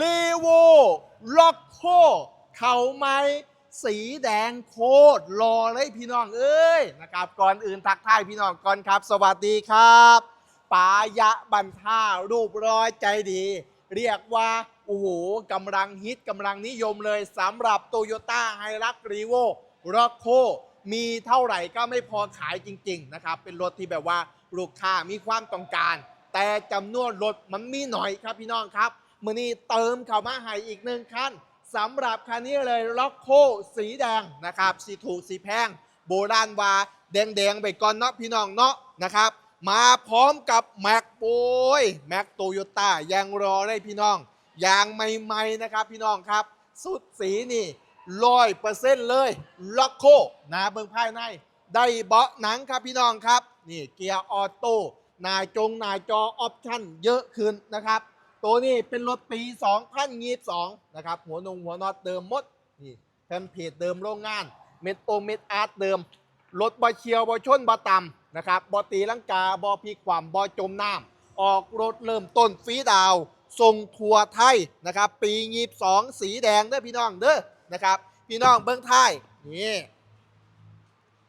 ลีโวล็อกโคเขาไม้สีแดงโคตรรอเลยพี่น้องเอ้ยนะครับก่อนอื่นทักทายพี่น้องก่อนครับ สวัสดีครับปายะบันท่ารูปร้อยใจดี เรียกว่า โอ้โหกำลังฮิตกำลังนิยมเลยสำหรับโตโยต้าไฮรักรีโวร็อกโคมีเท่าไหร่ก็ไม่พอขายจริง ๆ นะครับ เป็นรถที่แบบว่าลูกค้ามีความต้องการ แต่จำนวนรถมันมีหน่อยครับพี่น้องครับ มือนี้เติมเข้ามาให้อีกหนึ่งคันสำหรับคันนี้เลยล็อกโคสีแดงนะครับสีถูกสีแพง โบราณวาแดงๆไปก่อนเนาะพี่น้องเนาะนะครับมาพร้อมกับแม็กโอ้ยแม็กโตโยต้ายังรอได้พี่น้องยางใหม่ๆนะครับพี่น้องครับ สุดสีนี่ร้อยเปอร์เซ็นต์เลยล็อกโคนะเบื้องภายใน ได้เบาะหนังครับพี่น้องครับ นี่เกียร์ออโต้หน้าจงหน้าจอออปชั่นเยอะขึ้นนะครับ ตัวนี้เป็นรถปี 2022 นะครับ หัวนงหัวนอตเดิมหมด นี่แทมเพจเดิมโรงงาน เม็ดโอเม็ดอาร์ตเดิม รถบอเชียวบอชนบอต่ำนะครับบอตีลังกาบอพลิกความบอจมน้ำออกรถเริ่มต้นฟรีดาวน์ทรงทัวร์ไทยนะครับ ปียีบสองสีแดงเด้อพี่น้องเด้อนะครับ พี่น้องเบื้องไทยนี่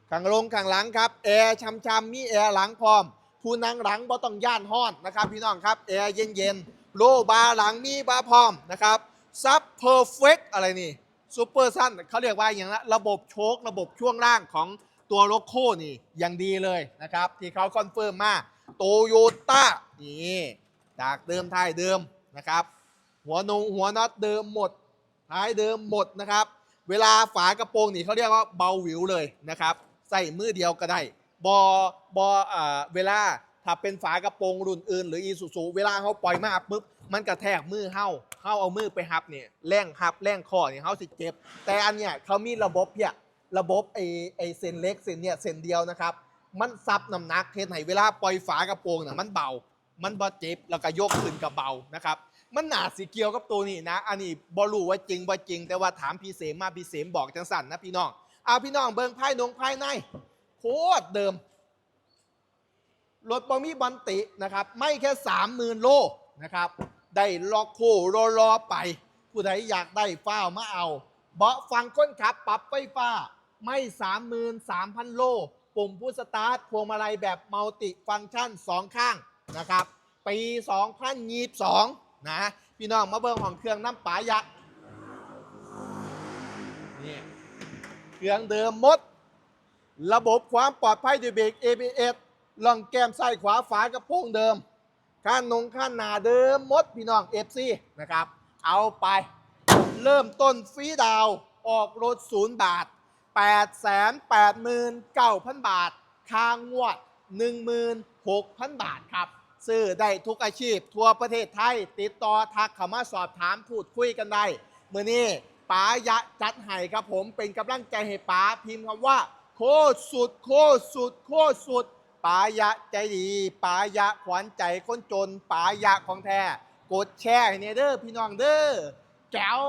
ข้างลงข้างหลังครับแอร์ช้ำๆมีแอร์หลังพร้อม ผู้นั่งหลังบ่ต้องย่านห้อนนะครับ พี่น้องครับแอร์เย็นๆ โลบาร์หลังมีบาร์พร้อมนะครับซับเพอร์เฟกอะไรนี่ซูเปอร์ซันเขาเรียกว่าอย่างนั้นระบบโชคระบบช่วงล่างของตัวโลโก้นี่อย่างดีเลยนะครับ ที่เขาคอนเฟิร์มมาโตโยต้านี่จากเดิมท้ายเดิมนะครับ หัวนงหัวน็อตเดิมหมด ท้ายเดิมหมดนะครับ เวลาฝากระโปรงนี่เขาเรียกว่าเบาหวิวเลยนะครับ ใส่มือเดียวก็ได้บอบออ่าเวลา ถ้าเป็นฝากระโปรงรุ่นอื่น หรืออีซูซูเวลาเขาปล่อยมาปุ๊บมันกระแทกมือเฮาเฮาเอามือไปหับเนี่ยแรงหับแรงคอเนี่ยเฮาสิเจ็บ แต่อันเนี้ยเขามีระบบเนี่ยระบบไอไอเส้นเล็กเส้นเนี่ยเส้นเดียวนะครับ มันซับน้ำหนักเทนให้เวลาปล่อยฝากระโปรงน่ะมันเบา มันบ่เจ็บแล้วก็ยกขึ้นกับเบานะครับมันหนาสีเกียวกับตัวนี้นะ อันนี้บอรู้ว่าจริงบ่จริง แต่ว่าถามพี่เสมมาพี่เสมบอกจังสันนะพี่น้องเอาพี่น้องเบิ่งภายนงภายในโคตรเดิม รถบอมีบันตินะครับ ไม่แค่สามหมื่นโลนะครับ ได้ล็อกโครอรอไป ผู้ใดอยากได้ฟ้าวมาเอา เบาะฟังก้นขับปรับไฟฟ้า ไม่สามหมื่นสามพันโล ปุ่มผู้สตาร์ทพวงมาลัยแบบมัลติฟังก์ชันสองข้างนะครับ ปี 2022 นะ พี่น้องมาเบิ่งของเครื่องน้ำปลายักษ์นี่เครื่องเดิมมด ระบบความปลอดภัยด้วยเบรก ABS ล่องแก้มซ้ายขวาฝากระโปรงเดิมข้านงข้านหนาเดิมมดพี่น้อง FC นะครับ เอาไป เริ่มต้นฟรีดาวออกรถศูนย์บาท 8 8 9 0 0 0 บาทค่างวด 16,000 บาทครับ ซื้อได้ทุกอาชีพ ทั่วประเทศไทย ติดต่อทักเข้ามาสอบถามพูดคุยกันได้เมื่อนี้ป๋ายะจัดให้ครับผมเป็นกำลังใจให้ป๋าพิมพ์คำว่า โคตรสุด โคตรสุด โคตรสุด ปายะใจดี ปายะขวัญใจคนจน ปายะของแท้ กดแชร์ให้เนี่ยเด้อพี่น้องเด้อแก้ว